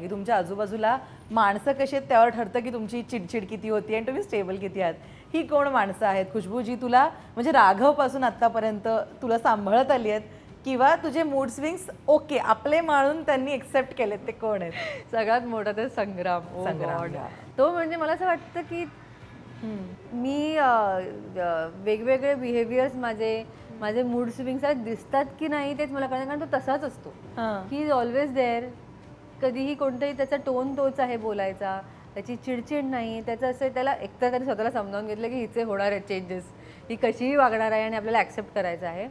की तुमच्या आजूबाजूला माणसं कशी आहेत त्यावर ठरतं की तुमची चिडचिड किती होती आणि तुम्ही स्टेबल किती आहात. ही कोण माणसं आहेत? खुशबू जी तुला म्हणजे राघवपासून आत्तापर्यंत तुला सांभाळत आली आहेत किंवा तुझे मूड स्विंग्स ओके आपले माळून त्यांनी एक्सेप्ट केलेत ते कोण आहेत? सगळ्यात मोठा तर संग्राम. Oh संग्राम. तो म्हणजे मला असं वाटतं की मी वेगवेगळे बिहेवियर्स माझे माझे मूड स्विंग्स दिसतात की नाही तेच मला कळतं कारण तो तसाच असतो. हां. ही इज ऑलवेज देअर कधीही कोणताही त्याचा टोन तोच आहे बोलायचा. त्याची चिडचिड नाही. त्याचं असं त्याला एकतर त्याने स्वतःला समजावून घेतलं की हिचे होणार आहेत चेंजेस ही कशीही वागणार आहे आणि आपल्याला ॲक्सेप्ट करायचं आहे.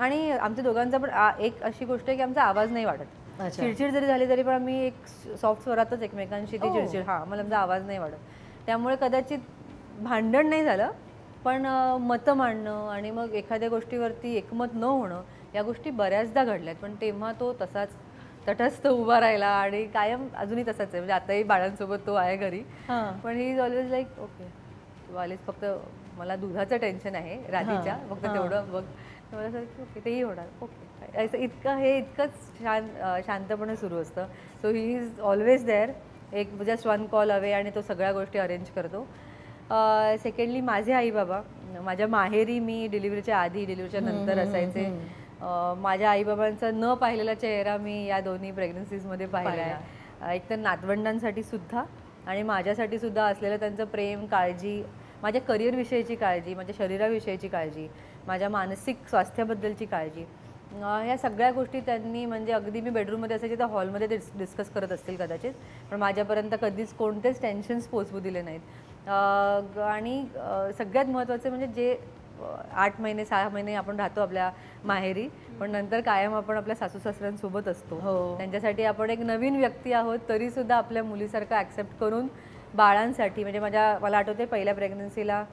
आणि आमच्या दोघांचा पण एक अशी गोष्ट आहे की आमचा आवाज नाही वाढत. अच्छा. चिडचिड जरी झाली तरी पण आम्ही एक सॉफ्ट स्वरातच एकमेकांशी ती. चिडचिड हां मला आमचा आवाज नाही वाढत. त्यामुळे कदाचित भांडण नाही झालं पण मतं मांडणं आणि मग एखाद्या गोष्टीवरती एकमत न होणं या गोष्टी बऱ्याचदा घडल्यात. पण तेव्हा तो तसाच तटस्थ उभा राहिला आणि कायम अजूनही तसाच आहे. म्हणजे आताही बाळांसोबत तो आहे घरी. पण he is always like okay तू आलीस फक्त मला दुधाचं टेन्शन आहे राधीच्या. फक्त तेवढं बघ. मला ओके तेही होणार. ओके असं इतकं हे इतकंच अं, शांतपणे सुरू असतं. So he is always there एक जस्ट वन कॉल अवे आणि तो सगळ्या गोष्टी अरेंज करतो. सेकंडली माझे आई बाबा माझ्या माहेरी मी डिलिव्हरीच्या आधी डिलिव्हरीच्या नंतर असायचे. माझ्या आईबाबांचा न पाहिलेला चेहरा मी या दोन्ही प्रेग्नन्सीजमध्ये पाहिला. आहे एक तर नातवंडांसाठी सुद्धा आणि माझ्यासाठी सुद्धा असलेलं त्यांचं प्रेम काळजी माझ्या करिअरविषयीची काळजी माझ्या शरीराविषयीची काळजी माझ्या मानसिक स्वास्थ्याबद्दलची काळजी ह्या सगळ्या गोष्टी त्यांनी म्हणजे अगदी मी बेडरूममध्ये असायची तर हॉलमध्ये डिस डिस्कस करत असतील कदाचित. पण माझ्यापर्यंत कधीच कोणतेच टेन्शन्स पोचवू दिले नाहीत. आणि सगळ्यात महत्त्वाचे म्हणजे जे आठ महिने सहा महिने आपण राहतो आपल्या माहेरी पण नंतर कायम आपण आपल्या सासू सासऱ्यांसोबत असतो. हो. त्यांच्यासाठी आपण एक नवीन व्यक्ती आहोत तरी सुद्धा आपल्या मुलीसारखं ॲक्सेप्ट करून बाळांसाठी म्हणजे माझ्या मला आठवते पहिल्या प्रेग्नन्सीला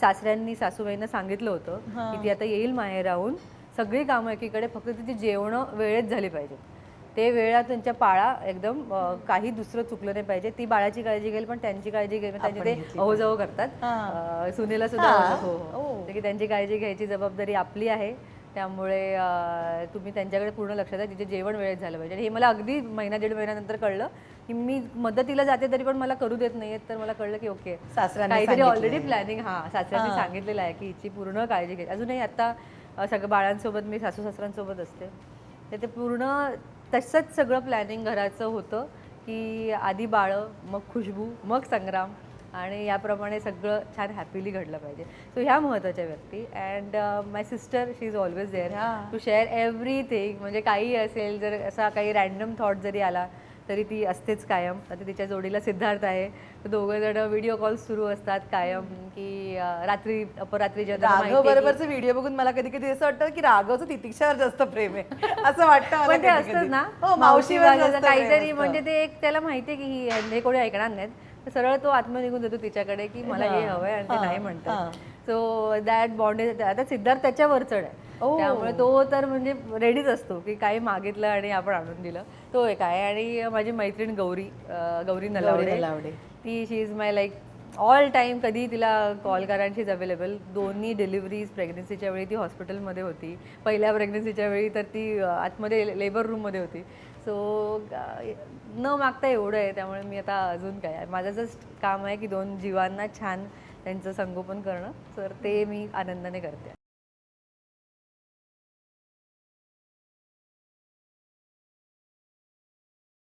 सासऱ्यांनी सासूबाईंना सांगितलं होतं की ती आता येईल माहेर राहून सगळी कामं एकीकडे फक्त तिची जेवणं वेळेत झाली पाहिजेत. ते वेळा त्यांच्या पाळा एकदम काही दुसरं चुकलं नाही पाहिजे. ती बाळाची काळजी घेईल पण त्यांची काळजी घेईल त्यांची ते अहोजाओ करतात. सुनेला सुद्धा हो. हो. की त्यांची काळजी घ्यायची जबाबदारी आपली आहे. त्यामुळे तुम्ही त्यांच्याकडे पूर्ण लक्ष द्या. तिचे जेवण वेळेत झालं पाहिजे. हे मला अगदी महिना दीड महिन्यानंतर कळलं की मी मदतीला जाते तरी पण मला करू देत नाहीयेत. तर मला कळलं की ओके. काहीतरी. ऑलरेडी प्लॅनिंग हा सासऱ्यांनी सांगितलेलं आहे की हिची पूर्ण काळजी घ्यायची अजूनही आता अ, सगळं बाळांसोबत मी सासू सासऱ्यांसोबत असते. तर ते पूर्ण तसंच सगळं प्लॅनिंग घराचं होतं की आधी बाळं मग खुशबू मग संग्राम. आणि याप्रमाणे सगळं छान हॅपीली घडलं पाहिजे. सो ह्या महत्त्वाच्या व्यक्ती. And my sister she is always there. To share everything म्हणजे काही असेल जर असा काही रॅन्डम थॉट जरी आला तरी ती असतेच कायम. आता तिच्या जोडीला सिद्धार्थ आहे. तर दोघं जण व्हिडिओ कॉल सुरू असतात कायम की रात्री अपरात्री राघव बरोबरचे व्हिडिओ बघून मला कधी कधी असं वाटतं की राघवचं तितिक्षावर जास्त प्रेम आहे. असं वाटतं मला पण ते. असतंच ना. हो मावशी काहीतरी. म्हणजे ते एक त्याला माहितीये की ही कोणी ऐकणार नाहीत. तर सरळ तो आत्म निघून देतो तिच्याकडे की मला हे हवंय आणि ते नाही म्हणतात. सो दॅट बॉन्ड आता सिद्धार्थ त्याच्यावर चढ आहे. त्यामुळे तो तर म्हणजे रेडीच असतो की काही मागितलं आणि आपण आणून दिलं. तो एक आहे. आणि माझी मैत्रीण गौरी गौरी नलावडे. नलावडे. ती she is my like all time कधी तिला कॉल करा शी इज अवेलेबल दोन्ही डिलिव्हरीज प्रेग्नन्सीच्या वेळी ती हॉस्पिटलमध्ये होती. पहिल्या प्रेग्नन्सीच्या वेळी तर ती आतमध्ये लेबर रूममध्ये होती. सो न मागता एवढं आहे. त्यामुळे मी आता अजून काय माझं जस्ट काम आहे की दोन जीवांना छान त्यांचं संगोपन करणं. तर ते मी आनंदाने करते.